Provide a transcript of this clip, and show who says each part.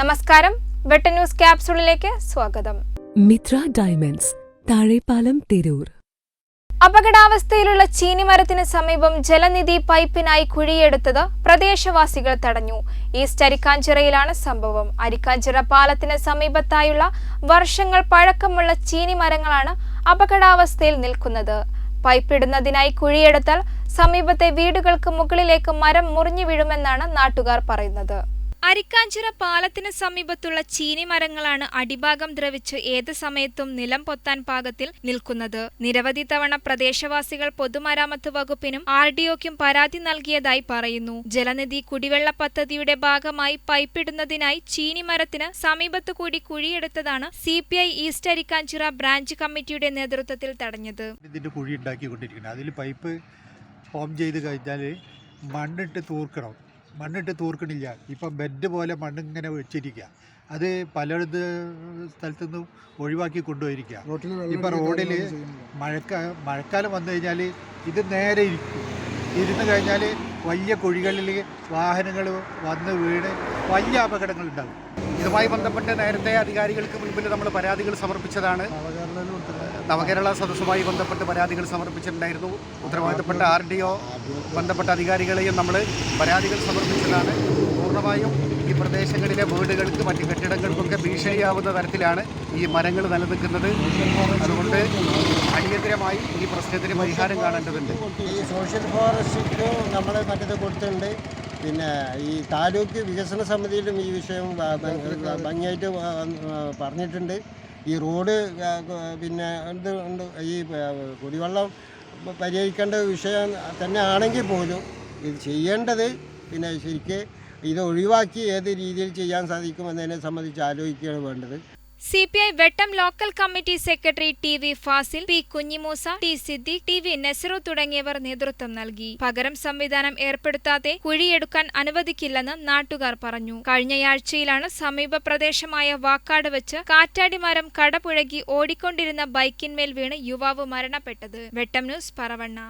Speaker 1: നമസ്കാരം. വെട്ട ന്യൂസ് ക്യാപ്സൂളിലേക്ക് സ്വാഗതം.
Speaker 2: മിത്ര ഡയമണ്ട്സ് താഴെപ്പാലം തിരൂർ.
Speaker 1: അപകടാവസ്ഥയിലുള്ള ചീനിമരത്തിന് സമീപം ജലനിധി പൈപ്പിനായി കുഴിയെടുത്തത് പ്രദേശവാസികൾ തടഞ്ഞു. ഈസ്റ്റ് അരിക്കാഞ്ചിറയിലാണ് സംഭവം. അരിക്കാഞ്ചിറ പാലത്തിന് സമീപത്തായുള്ള വർഷങ്ങൾ പഴക്കമുള്ള ചീനിമരങ്ങളാണ് അപകടാവസ്ഥയിൽ നിൽക്കുന്നത്. പൈപ്പിടുന്നതിനായി കുഴിയെടുത്താൽ സമീപത്തെ വീടുകൾക്ക് മുകളിലേക്ക് മരം മുറിഞ്ഞു വീഴുമെന്നാണ് നാട്ടുകാർ പറയുന്നത്. അരിക്കാഞ്ചിറ പാലത്തിന് സമീപത്തുള്ള ചീനി മരങ്ങളാണ് അടിഭാഗം ദ്രവിച്ച് ഏത് സമയത്തും നിലം പൊത്താൻ പാകത്തിൽ നിൽക്കുന്നത്. നിരവധി തവണ പ്രദേശവാസികൾ പൊതുമരാമത്ത് വകുപ്പിനും ആർ ഡിഒക്കും പരാതി നൽകിയതായി പറയുന്നു. ജലനിധി കുടിവെള്ള പദ്ധതിയുടെ ഭാഗമായി പൈപ്പിടുന്നതിനായി ചീനി മരത്തിന് സമീപത്തു കൂടി കുഴിയെടുത്തതാണ് C P I east Arikkanchira branch കമ്മിറ്റിയുടെ നേതൃത്വത്തിൽ തടഞ്ഞത്.
Speaker 3: ഇതിന്റെ അതിൽ പൈപ്പ് ഫോം ചെയ്ത് കഴിഞ്ഞാൽ മണ്ണിട്ട് തൂർക്കണം. മണ്ണിട്ട് തൂർക്കണില്ല. ഇപ്പം ബെഡ് പോലെ മണ്ണിങ്ങനെ വെച്ചിരിക്കുക അത് പലയിടത്ത് സ്ഥലത്തുനിന്നും ഒഴിവാക്കി കൊണ്ടുപോയിരിക്കുക ഇപ്പം റോഡിൽ മഴക്ക മഴക്കാലം വന്നു കഴിഞ്ഞാൽ ഇത് നേരെ ഇരിക്കും. ഇരുന്ന് കഴിഞ്ഞാൽ വലിയ കുഴികളിൽ വാഹനങ്ങൾ വന്ന് വീണ് വലിയ അപകടങ്ങൾ ഉണ്ടാകും.
Speaker 4: ഇതുമായി ബന്ധപ്പെട്ട് നേരത്തെ അധികാരികൾക്ക് മുൻപിൽ നമ്മൾ പരാതികൾ സമർപ്പിച്ചതാണ്. നവകേരള സദസ്സുമായി ബന്ധപ്പെട്ട് പരാതികൾ സമർപ്പിച്ചിട്ടുണ്ടായിരുന്നു. ഉത്തരവാദിത്തപ്പെട്ട ആർ ഡി ഒ ബന്ധപ്പെട്ട അധികാരികളെയും നമ്മൾ പരാതികൾ സമർപ്പിച്ചതാണ്. പൂർണമായും ഈ പ്രദേശങ്ങളിലെ വീടുകൾക്ക് മറ്റ് കെട്ടിടങ്ങൾക്കൊക്കെ ഭീഷണിയാവുന്ന തരത്തിലാണ് ഈ മരങ്ങൾ നിലനിൽക്കുന്നത്. അതുകൊണ്ട് അടിയന്തരമായി ഈ പ്രശ്നത്തിന് പരിഹാരം കാണേണ്ടതുണ്ട്.
Speaker 5: ഈ സോഷ്യൽ ഫോറസ്റ്റിക്ക് നമ്മൾ മറ്റത് കൊടുത്തിട്ടുണ്ട്. പിന്നെ ഈ താലൂക്ക് വികസന സമിതിയിലും ഈ വിഷയം ഭംഗിയായിട്ട് പറഞ്ഞിട്ടുണ്ട്. ഈ റോഡ് പിന്നെ എന്ത് ഈ കുടിവെള്ളം പരിഹരിക്കേണ്ട വിഷയം തന്നെ ആണെങ്കിൽ പോലും ഇത് ചെയ്യേണ്ടത് പിന്നെ ശരിക്ക് ഇത് ഒഴിവാക്കി ഏത് രീതിയിൽ ചെയ്യാൻ സാധിക്കുമെന്നതിനെ സംബന്ധിച്ച് ആലോചിക്കുകയാണ് വേണ്ടത്.
Speaker 1: C P I Vettam local committee secretary T V Fazil P Kunjimoosa T Siddique T V Nesaru തുടങ്ങിയവർ നേതൃത്വം നൽകി. പകരം സംവിധാനം ഏർപ്പെടുത്താതെ കുഴിയെടുക്കാൻ അനുവദിക്കില്ലെന്ന് നാട്ടുകാർ പറഞ്ഞു. കഴിഞ്ഞയാഴ്ചയിലാണ് സമീപ പ്രദേശമായ വാക്കാട് വെച്ച് കാറ്റാടിമരം കടപുഴകി ഓടിക്കൊണ്ടിരുന്ന ബൈക്കിന്മേൽ വീണ് യുവാവ് മരണപ്പെട്ടത്. വെട്ടം ന്യൂസ് പറവണ്ണ.